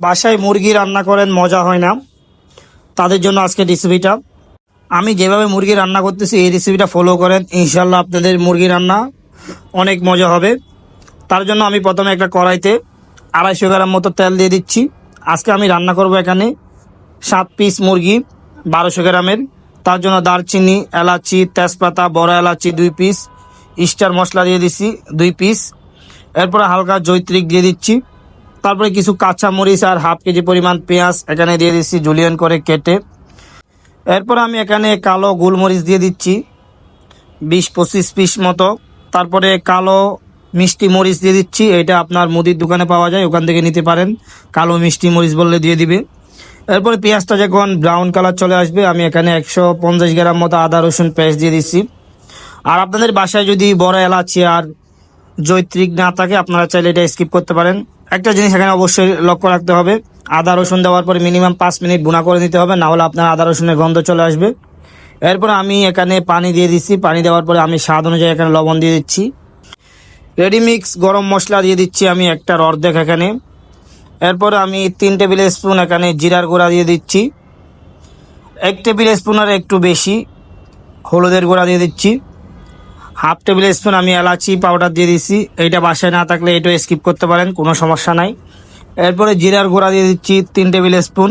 বাসায় মুরগি রান্না করেন, মজা হয় না। তাদের জন্য আজকে রেসিপিটা আমি যেভাবে মুরগি রান্না করতেছি, এই রেসিপিটা ফলো করেন। ইনশাল্লাহ আপনাদের মুরগি রান্না অনেক মজা হবে। তার জন্য আমি প্রথমে একটা কড়াইতে আড়াইশো গ্রাম মতো তেল দিয়ে দিচ্ছি। আজকে আমি রান্না করব এখানে সাত পিস মুরগি, বারোশো গ্রামের। তার জন্য দারচিনি, এলাচি, তেজপাতা, বড় এলাচি দুই পিস স্টার মশলা দিয়ে দিচ্ছি দুই পিস এরপরে হালকা জৈত্রিক দিয়ে দিচ্ছি। তারপরে কিছু কাঁচা মরিচ আর হাফ কেজি পরিমাণ পেঁয়াজ এখানে দিয়ে দিচ্ছি জুলিয়ন করে কেটে। এরপর আমি এখানে কালো গোলমরিচ দিয়ে দিচ্ছি, বিশ পঁচিশ পিস মতো। তারপরে কালো মিষ্টি মরিচ দিয়ে দিচ্ছি, এটা আপনার মুদির দোকানে পাওয়া যায়, ওখান থেকে নিতে পারেন। কালো মিষ্টি মরিচ বললে দিয়ে দিবে। এরপরে পেঁয়াজটা যখন ব্রাউন কালার চলে আসবে, আমি এখানে একশো পঞ্চাশ গ্রাম মতো আদা রসুন পেস্ট দিয়ে দিচ্ছি। আর আপনাদের বাসায় যদি বড় এলাচি আর জৈত্রিক না থাকে, আপনারা চাইলে এটা স্কিপ করতে পারেন। একটা জিনিস এখানে অবশ্যই লক্ষ্য রাখতে হবে, আদা রসুন দেওয়ার পরে মিনিমাম পাঁচ মিনিট বুনা করে নিতে হবে, না হলে আপনার আদা রসুনের গন্ধ চলে আসবে। এরপর আমি এখানে পানি দিয়ে দিচ্ছি, পানি দেওয়ার পরে আমি স্বাদ অনুযায়ী এখানে লবণ দিয়ে দিচ্ছি। রেডি মিক্স গরম মশলা দিয়ে দিচ্ছি আমি একটার অর্ধেক এখানে। এরপর আমি তিন টেবিল স্পুন এখানে জিরার গুঁড়া দিয়ে দিচ্ছি। এক টেবিল স্পুনের একটু বেশি হলুদের গুঁড়া দিয়ে দিচ্ছি। হাফ টেবিল স্পুন আমি এলাচি পাউডার দিয়ে দিচ্ছি এইটা বাসায় না থাকলে এটা স্কিপ করতে পারেন, কোনো সমস্যা নাই। এরপরে জিরার গুঁড়া দিয়ে দিচ্ছি তিন টেবিল স্পুন।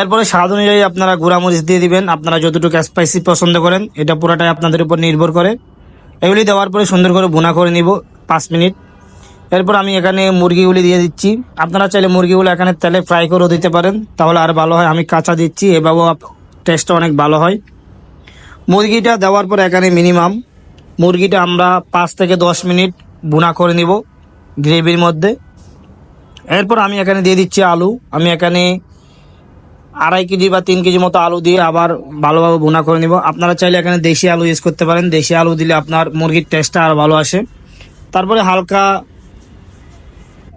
এরপরে স্বাদ অনুযায়ী আপনারা গুঁড়ামরিচ দিয়ে দিবেন, আপনারা যতটুকু স্পাইসি পছন্দ করেন, এটা পুরোটাই আপনাদের উপর নির্ভর করে। এগুলি দেওয়ার পরে সুন্দর করে বোনা করে নিব পাঁচ মিনিট। এরপর আমি এখানে মুরগিগুলি দিয়ে দিচ্ছি। আপনারা চাইলে মুরগিগুলো এখানে তেলে ফ্রাই করেও দিতে পারেন, তাহলে আর ভালো হয়। আমি কাঁচা দিচ্ছি, এভাবেও টেস্টটা অনেক ভালো হয়। মুরগিটা দেওয়ার পর এখানে মিনিমাম মুরগিটা আমরা পাঁচ থেকে দশ মিনিট বুনা করে নিব গ্রেভির মধ্যে। এরপর আমি এখানে দিয়ে দিচ্ছি আলু। আমি এখানে আড়াই কেজি বা তিন কেজি মতো আলু দিয়ে আবার ভালোভাবে বোনা করে নিব। আপনারা চাইলে এখানে দেশি আলু ইউজ করতে পারেন। দেশি আলু দিলে আপনার মুরগির টেস্টটা আরও ভালো আসে। তারপরে হালকা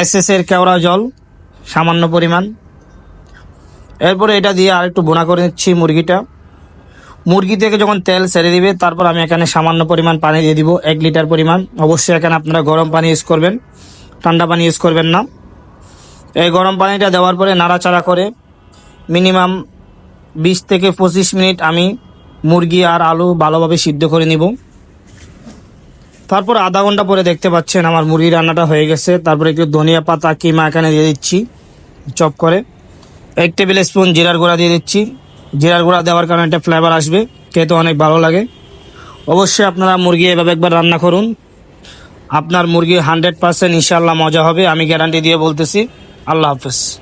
এসএস এর কেওড়া জল, সামান্য পরিমাণ। এরপরে এটা দিয়ে আর একটু বোনা করে নিচ্ছি মুরগিটা। মুরগি থেকে যখন তেল ছেড়ে দিবে, তারপর আমি এখানে সামান্য পরিমাণ পানি দিয়ে দিব, এক লিটার পরিমাণ। অবশ্যই এখানে আপনারা গরম পানি ইউজ করবেন, ঠান্ডা পানি ইউজ করবেন না। এই গরম পানিটা দেওয়ার পরে নাড়াচাড়া করে মিনিমাম বিশ থেকে পঁচিশ মিনিট আমি মুরগি আর আলু ভালোভাবে সিদ্ধ করে নিব। তারপর আধা ঘণ্টা পরে দেখতে পাচ্ছেন আমার মুরগি রান্নাটা হয়ে গেছে। তারপরে একটু ধনিয়া পাতা, কিমা এখানে দিয়ে দিচ্ছি, চপ করে। এক টেবিল স্পুন জিরার গুঁড়া দিয়ে দিচ্ছি। জিরার গুঁড়া দেওয়ার কারণে একটা ফ্লেভার আসবে, খেতে অনেক ভালো লাগে। অবশ্যই আপনারা মুরগি এভাবে একবার রান্না করুন। আপনার মুরগি হান্ড্রেড পার্সেন্ট ইনশাল্লাহ মজা হবে, আমি গ্যারান্টি দিয়ে বলতেছি। আল্লাহ হাফেজ।